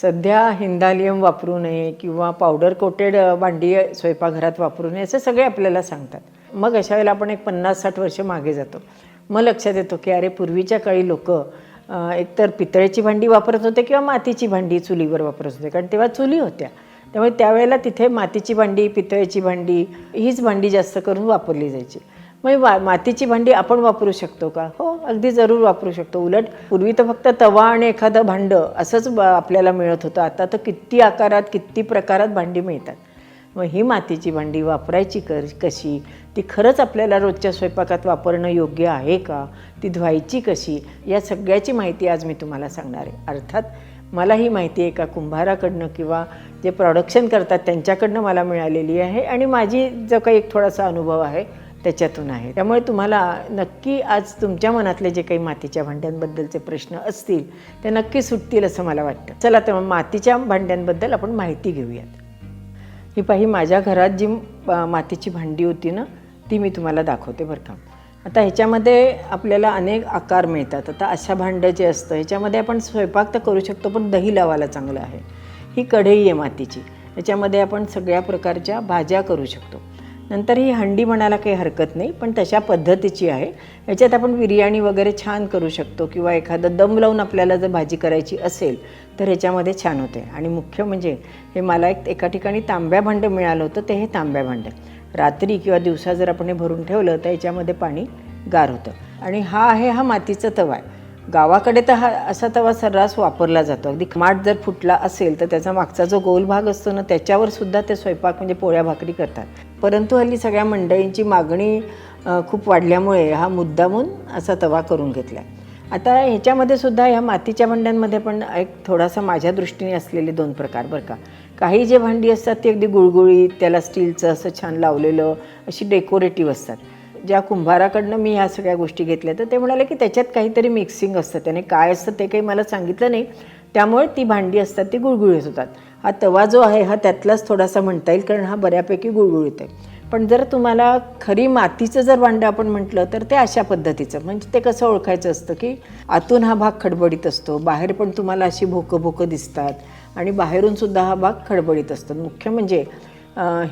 सध्या हिंदालियम वापरू नये किंवा पावडर कोटेड भांडी स्वयंपाकघरात वापरू नये असे सगळे आपल्याला सांगतात. मग अशा वेळेला आपण एक पन्नास साठ वर्ष मागे जातो. मग लक्षात येतो की अरे पूर्वीच्या काळी लोक एकतर पितळेची भांडी वापरत होते किंवा मातीची भांडी चुलीवर वापरत होते. कारण तेव्हा चुली होत्या. त्यामुळे त्यावेळेला तिथे मातीची भांडी पितळेची भांडी हीच भांडी जास्त करून वापरली जायची. मग वा मातीची भांडी आपण वापरू शकतो का? हो अगदी जरूर वापरू शकतो. उलट पूर्वी तर फक्त तवा आणि एखादं भांडं असंच ब- आपल्याला मिळत होतं. आता तर किती आकारात किती प्रकारात भांडी मिळतात. मग ही मातीची भांडी वापरायची कर कशी? ती खरंच आपल्याला रोजच्या स्वयंपाकात वापरणं योग्य आहे का? ती धुवायची कशी? या सगळ्याची माहिती आज मी तुम्हाला सांगणार आहे. अर्थात मला ही माहिती एका कुंभाराकडनं किंवा जे प्रॉडक्शन करतात त्यांच्याकडनं मला मिळालेली आहे आणि माझी जो काही एक थोडासा अनुभव आहे. त्याच्यातून आहे त्यामुळे तुम्हाला नक्की आज तुमच्या मनातले जे काही मातीच्या भांड्यांबद्दलचे प्रश्न असतील ते नक्की सुटतील असं मला वाटतं. चला तर मग मातीच्या भांड्यांबद्दल आपण माहिती घेऊयात. ही पाही माझ्या घरात जी मातीची भांडी होती ना ती मी तुम्हाला दाखवते बरं का. आता ह्याच्यामध्ये आपल्याला अनेक आकार मिळतात. आता अशा भांडं जे असतं ह्याच्यामध्ये आपण स्वयंपाक तर करू शकतो पण दही लावायला चांगलं आहे. ही कढई आहे मातीची. ह्याच्यामध्ये आपण सगळ्या प्रकारच्या भाज्या करू शकतो. नंतर ही हंडी म्हणायला काही हरकत नाही पण तशा पद्धतीची आहे. याच्यात आपण बिर्याणी वगैरे छान करू शकतो किंवा एखादं दम लावून आपल्याला जर भाजी करायची असेल तर ह्याच्यामध्ये छान होते. आणि मुख्य म्हणजे हे मला एक एका ठिकाणी तांब्या भांडं मिळालं होतं ते हे तांब्या भांडं. रात्री किंवा दिवसा जर आपण हे भरून ठेवलं तर याच्यामध्ये पाणी गार होतं. आणि हा आहे हा मातीचा तवा आहे. गावाकडे तर हा असा तवा सर्रास वापरला जातो. अगदी माठ जर फुटला असेल तर त्याचा मागचा जो गोल भाग असतो ना त्याच्यावर सुद्धा ते स्वयंपाक म्हणजे पोळ्या भाकरी करतात. परंतु हल्ली सगळ्या मंडळींची मागणी खूप वाढल्यामुळे हा मुद्दामून असा तवा करून घेतला आहे आता ह्याच्यामध्ये सुद्धा ह्या मातीच्या भांड्यांमध्ये पण एक थोडासा माझ्या दृष्टीने असलेले दोन प्रकार बरं का. काही जे भांडी असतात ती अगदी गुळगुळीत त्याला स्टीलचं असं छान लावलेलं अशी डेकोरेटिव्ह असतात. ज्या कुंभाराकडनं मी ह्या सगळ्या गोष्टी घेतल्या तर ते म्हणाले की त्याच्यात काहीतरी मिक्सिंग असतं. त्याने काय असतं ते काही मला सांगितलं नाही. त्यामुळे ती भांडी असतात ती गुळगुळीत होतात. हा तवा जो आहे हा त्यातलाच थोडासा म्हणता येईल कारण हा बऱ्यापैकी गुळगुळीत आहे. पण जर तुम्हाला खरी मातीचं जर भांडं आपण म्हटलं तर ते अशा पद्धतीचं. म्हणजे ते कसं ओळखायचं असतं की आतून हा भाग खडबडीत असतो बाहेर पण तुम्हाला अशी भोकं भोकं दिसतात आणि बाहेरून सुद्धा हा भाग खडबडीत असतो. मुख्य म्हणजे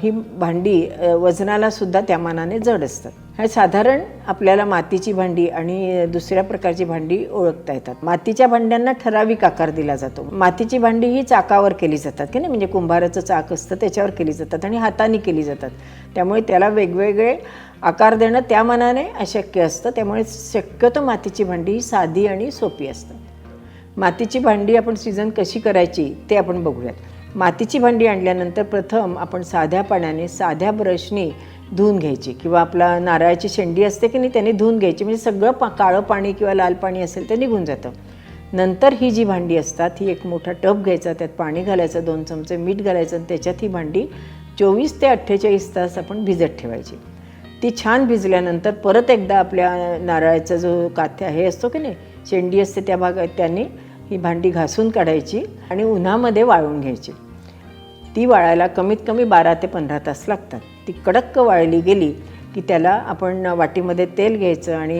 ही भांडी वजनाला सुद्धा त्या मानाने जड असतात. हे साधारण आपल्याला मातीची भांडी आणि दुसऱ्या प्रकारची भांडी ओळखता येतात. मातीच्या भांड्यांना ठराविक आकार दिला जातो. मातीची भांडी ही चाकावर केली जातात की नाही? म्हणजे कुंभाराचं चाक असतं त्याच्यावर केली जातात आणि हाताने केली जातात. त्यामुळे त्याला वेगवेगळे आकार देणं त्या मनाने अशक्य असतं. त्यामुळे शक्यतो मातीची भांडी ही साधी आणि सोपी असतात. मातीची भांडी आपण सीझन कशी करायची ते आपण बघूयात. मातीची भांडी आणल्यानंतर प्रथम आपण साध्या पाण्याने साध्या ब्रशने धुवून घ्यायची. किंवा आपला नारळाची शेंडी असते की नाही त्याने धुवून घ्यायची. म्हणजे सगळं पा काळं पाणी किंवा लाल पाणी असेल ते निघून जातं. नंतर ही जी भांडी असतात ही एक मोठा टब घ्यायचा त्यात पाणी घालायचं दोन चमचे मीठ घालायचं आणि त्याच्यात ही भांडी चोवीस ते अठ्ठेचाळीस तास आपण भिजत ठेवायची. ती छान भिजल्यानंतर परत एकदा आपल्या नारळाचा जो काथ्या हे असतो की नाही शेंडी असते त्या भागात त्यांनी ही भांडी घासून काढायची आणि उन्हामध्ये वाळून घ्यायची. ती वाळायला कमीत कमी बारा ते पंधरा तास लागतात. ती कडक्क वाळली गेली की त्याला आपण वाटीमध्ये तेल घ्यायचं आणि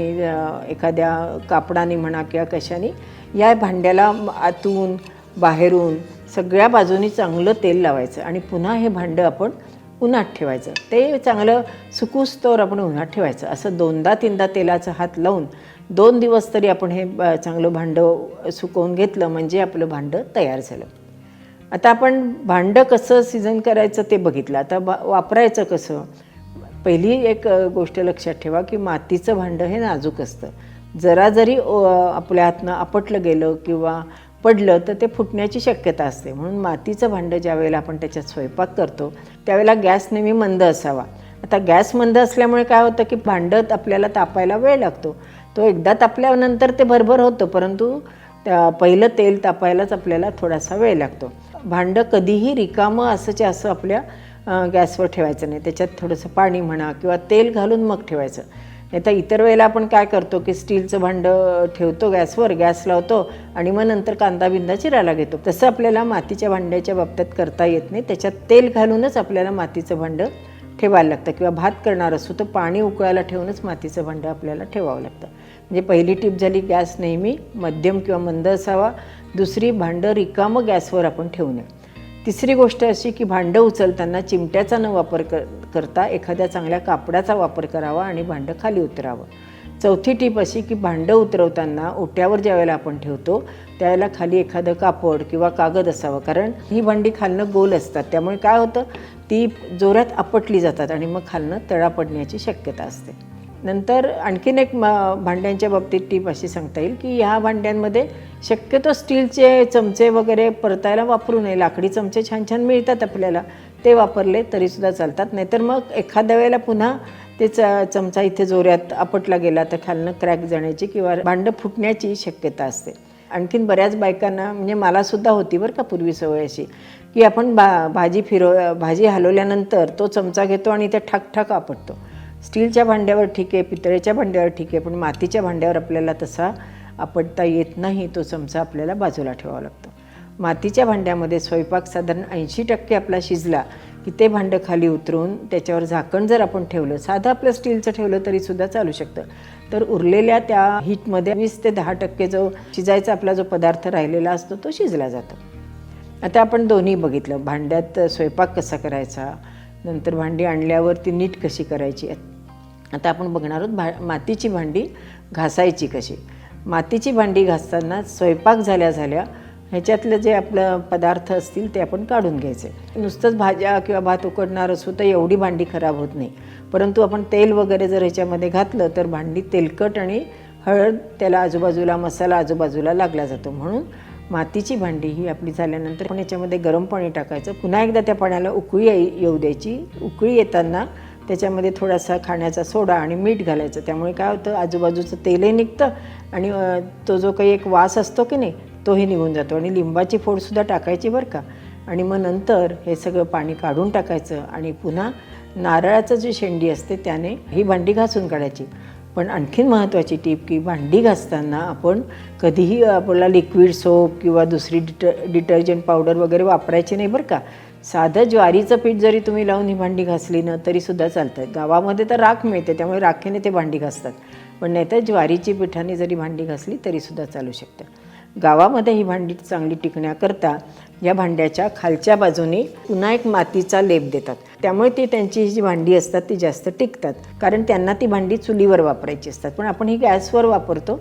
एखाद्या कापडाने म्हणा किंवा कशाने या भांड्याला आतून बाहेरून सगळ्या बाजूनी चांगलं तेल लावायचं आणि पुन्हा हे भांडं आपण उन्हात ठेवायचं. ते चांगलं सुकूस्तोवर आपण उन्हात ठेवायचं. असं दोनदा तीनदा तेलाचा हात लावून दोन दिवस तरी आपण हे चांगलं भांडं सुकवून घेतलं म्हणजे आपलं भांडं तयार झालं. आता आपण भांडं कसं सीझन करायचं ते बघितलं. आता बा वापरायचं कसं? पहिली एक गोष्ट लक्षात ठेवा की मातीचं भांडं हे नाजूक असतं. जरा जरी आपल्या हातनं आपटलं गेलं किंवा पडलं तर ते फुटण्याची शक्यता असते. म्हणून मातीचं भांडं ज्यावेळेला आपण त्याच्यात स्वयंपाक करतो त्यावेळेला गॅस नेहमी मंद असावा. आता गॅस मंद असल्यामुळे काय होतं की भांडं आपल्याला तापायला वेळ लागतो. तो एकदा तापल्यानंतर ते भरभर होतं परंतु त्या पहिलं तेल तापायलाच आपल्याला थोडासा वेळ लागतो. भांडं कधीही रिकामं असंच्या असं आपल्या गॅसवर ठेवायचं नाही. त्याच्यात थोडंसं पाणी म्हणा किंवा तेल घालून मग ठेवायचं. नाही तर इतर वेळेला आपण काय करतो की स्टीलचं भांडं ठेवतो गॅसवर गॅस लावतो आणि मग नंतर कांदा बिंदा चिरायला घेतो. तसं आपल्याला मातीच्या भांड्याच्या बाबतीत करता येत नाही. त्याच्यात तेल घालूनच आपल्याला मातीचं भांडं ठेवायला लागतं किंवा भात करणार असू तर पाणी उकळायला ठेवूनच मातीचं भांडं आपल्याला ठेवावं लागतं. म्हणजे पहिली टीप झाली गॅस नेहमी मध्यम किंवा मंद असावा. दुसरी भांडं रिकामं गॅसवर आपण ठेवू नये. तिसरी गोष्ट अशी की भांडं उचलताना चिमट्याचा न वापर कर करता एखाद्या चांगल्या कापडाचा वापर करावा आणि भांडं खाली उतरावं. चौथी टीप अशी की भांडं उतरवताना ओट्यावर ज्या वेळेला आपण ठेवतो त्यावेळेला खाली एखादं कापड किंवा कागद असावं. कारण ही भांडी खालनं गोल असतात. त्यामुळे काय होतं? ती जोरात आपटली जातात आणि मग खालनं तळा पडण्याची शक्यता असते. नंतर आणखीन एक म भांड्यांच्या बाबतीत टीप अशी सांगता येईल की ह्या भांड्यांमध्ये शक्यतो स्टीलचे चमचे वगैरे परतायला वापरू नये. लाकडी चमचे छान छान मिळतात आपल्याला. ते वापरले तरीसुद्धा चालतात. नाहीतर मग एखाद्या वेळेला पुन्हा ते च चमचा इथे जोऱ्यात आपटला गेला तर खालनं क्रॅक जाण्याची किंवा भांडं फुटण्याची शक्यता असते. आणखीन बऱ्याच बायकांना म्हणजे मलासुद्धा होती बरं का पूर्वी सवय अशी की आपण भा भाजी फिरव भाजी हलवल्यानंतर तो चमचा घेतो आणि ते ठकठक आपटतो. स्टीलच्या भांड्यावर ठीक आहे पितळेच्या भांड्यावर ठीक आहे पण मातीच्या भांड्यावर आपल्याला तसा आपटता येत नाही तो चमचा आपल्याला बाजूला ठेवावा लागतो. मातीच्या भांड्यामध्ये स्वयंपाक साधारण ऐंशी टक्के आपला शिजला की ते भांडं खाली उतरून त्याच्यावर झाकण जर आपण ठेवलं साधं आपलं स्टीलचं ठेवलं तरीसुद्धा चालू शकतं. तर उरलेल्या त्या हीटमध्ये वीस ते दहा टक्के जो शिजायचा आपला जो पदार्थ राहिलेला असतो तो शिजला जातो. आता आपण दोन्ही बघितलं भांड्यात स्वयंपाक कसा करायचा नंतर भांडी आणल्यावर ती नीट कशी करायची आता आपण बघणार आहोत भा मातीची भांडी घासायची कशी. मातीची भांडी घासताना स्वयंपाक झाल्या झाल्या ह्याच्यातलं जे आपलं पदार्थ असतील ते आपण काढून घ्यायचे. नुसतंच भाज्या किंवा भात उकडणार असू तर एवढी भांडी खराब होत नाही. परंतु आपण तेल वगैरे जर ह्याच्यामध्ये घातलं तर भांडी तेलकट आणि हळद त्याला आजूबाजूला मसाला आजूबाजूला लागला जातो. म्हणून मातीची भांडी ही आपली झाल्यानंतर आपण याच्यामध्ये गरम पाणी टाकायचं. पुन्हा एकदा त्या पाण्याला उकळी येई- येऊ द्यायची. उकळी येताना त्याच्यामध्ये थोडासा खाण्याचा सोडा आणि मीठ घालायचं. त्यामुळे काय होतं आजूबाजूचं तेलही निघतं आणि तो जो काही एक वास असतो की नाही तोही निघून जातो आणि लिंबाची फोडसुद्धा टाकायची बरं का. आणि मग नंतर हे सगळं पाणी काढून टाकायचं आणि पुन्हा नारळाचं जी शेंडी असते त्याने ही भांडी घासून काढायची. पण आणखीन महत्त्वाची टीप की भांडी घासताना आपण कधीही आपल्याला लिक्विड सोप किंवा दुसरी डिट डिटर्जंट पावडर वगैरे वापरायची नाही बरं का. साधं ज्वारीचं पीठ जरी तुम्ही लावून ही भांडी घासली ना तरीसुद्धा चालतं गावामध्ये तर राख मिळते त्यामुळे राखेने ते भांडी घासतात. पण नाहीतर ज्वारीची पिठाने जरी भांडी घासली तरीसुद्धा चालू शकतं. गावामध्ये ही भांडी चांगली टिकण्याकरता या भांड्याच्या खालच्या बाजूने पुन्हा एक मातीचा लेप देतात. त्यामुळे ती त्यांची जी भांडी असतात ती जास्त टिकतात. कारण त्यांना ती भांडी चुलीवर वापरायची असतात. पण आपण ही गॅसवर वापरतो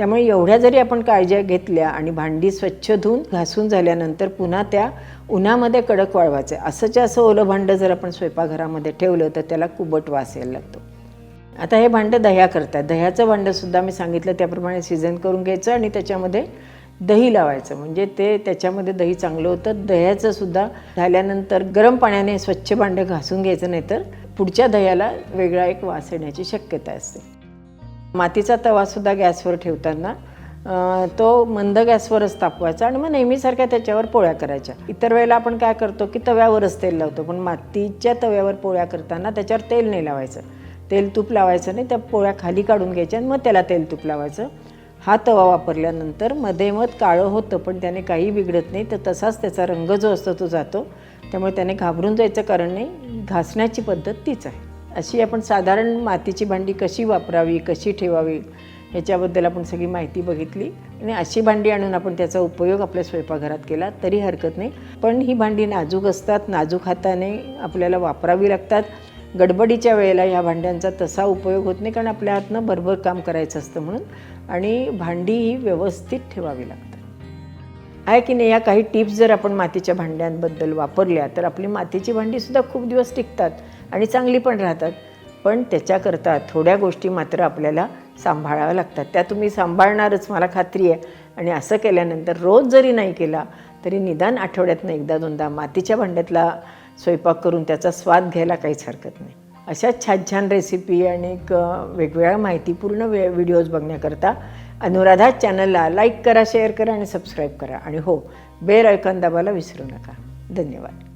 त्यामुळे एवढ्या जरी आपण काळज्या घेतल्या आणि भांडी स्वच्छ धुवून घासून झाल्यानंतर पुन्हा त्या उन्हामध्ये कडक वाळवायचे. असंच्या असं ओलं भांडं जर आपण स्वयंपाकघरामध्ये ठेवलं तर त्याला कुबट वास यायला लागतो. आता हे भांडं दह्या करतात. दह्याचं भांडंसुद्धा मी सांगितलं त्याप्रमाणे सीझन करून घ्यायचं आणि त्याच्यामध्ये दही लावायचं. म्हणजे ते त्याच्यामध्ये दही चांगलं होतं. दह्याचंसुद्धा झाल्यानंतर गरम पाण्याने स्वच्छ भांडं घासून घ्यायचं नाही तर पुढच्या दह्याला वेगळा एक वास येण्याची शक्यता असते. मातीचा तवासुद्धा गॅसवर ठेवताना तो मंद गॅसवरच तापवायचा आणि मग नेहमीसारख्या त्याच्यावर पोळ्या करायच्या. इतर वेळेला आपण काय करतो की तव्यावरच तेल लावतो पण मातीच्या तव्यावर पोळ्या करताना त्याच्यावर तेल नाही लावायचं. तेल तूप लावायचं नाही त्या पोळ्या खाली काढून घ्यायच्या आणि मग त्याला तेल तूप लावायचं. हा तवा वापरल्यानंतरमध्ये मध काळं होतं पण त्याने काही बिघडत नाही तर तसाच त्याचा रंग जो असतो तो जातो. त्यामुळे त्याने घाबरून जायचं कारण नाही घासण्याची पद्धत तीच आहे. अशी आपण साधारण मातीची भांडी कशी वापरावी कशी ठेवावी ह्याच्याबद्दल आपण सगळी माहिती बघितली. आणि अशी भांडी आणून आपण त्याचा उपयोग आपल्या स्वयंपाकघरात केला तरी हरकत नाही. पण ही भांडी नाजूक असतात नाजूक हाताने आपल्याला वापरावी लागतात. गडबडीच्या वेळेला ह्या भांड्यांचा तसा उपयोग होत नाही कारण आपल्या हातनं भरभर काम करायचं असतं म्हणून. आणि भांडी ही व्यवस्थित ठेवावी लागतात. आहे की नाही या काही टिप्स जर आपण मातीच्या भांड्यांबद्दल वापरल्या तर आपली मातीची भांडीसुद्धा खूप दिवस टिकतात आणि चांगली पण राहतात. पण त्याच्याकरता थोड्या गोष्टी मात्र आपल्याला सांभाळाव्या लागतात. त्या तुम्ही सांभाळणारच मला खात्री आहे. आणि असं केल्यानंतर रोज जरी नाही केला तरी निदान आठवड्यातनं एकदा दोनदा मातीच्या भांड्यातला स्वयंपाक करून त्याचा स्वाद घ्यायला काहीच हरकत नाही. अशा छान छान रेसिपी आणि एक वेगवेगळ्या माहितीपूर्ण वे व्हिडिओज बघण्याकरता अनुराधा चॅनलला लाईक करा शेअर करा आणि सबस्क्राईब करा. आणि हो बेल ऐकन दाबायला विसरू नका. धन्यवाद.